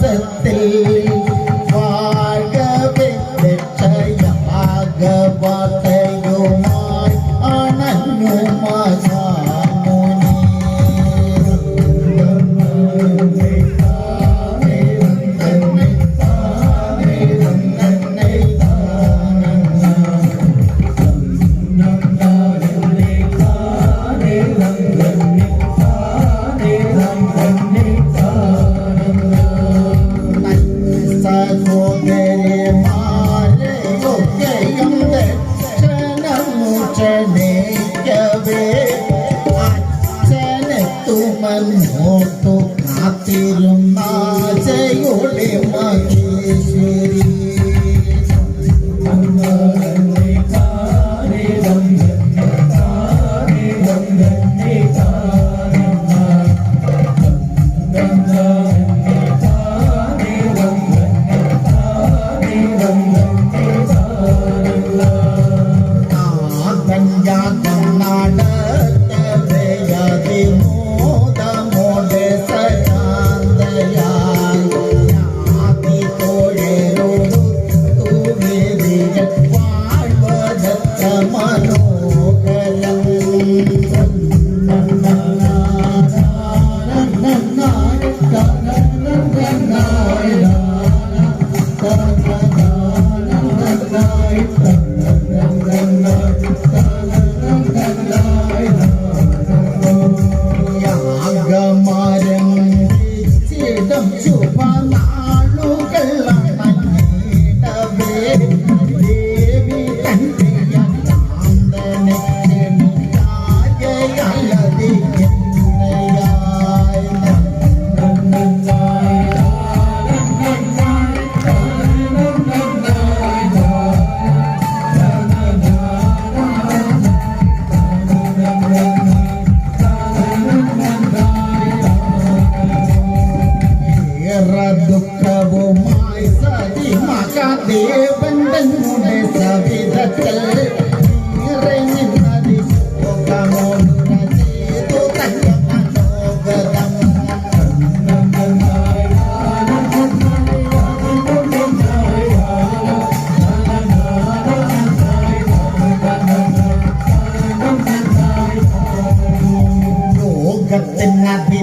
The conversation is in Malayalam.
Satil Vagavit Chayamagavatam അച്ഛനെത്തുമെന്നോർത്തു കാത്തിരുന്ന ആശയുടെ മഹേശ്വരി മോദമോടെ ദുഃഖവുമായി സതി മഹാദേവൻ തന്നെ സവിധത്തിൽ നിറഞ്ഞതി ശോകമോടുര ചെയ്തു തന്റെ മനോഗതം ലോകത്തിനതിനാ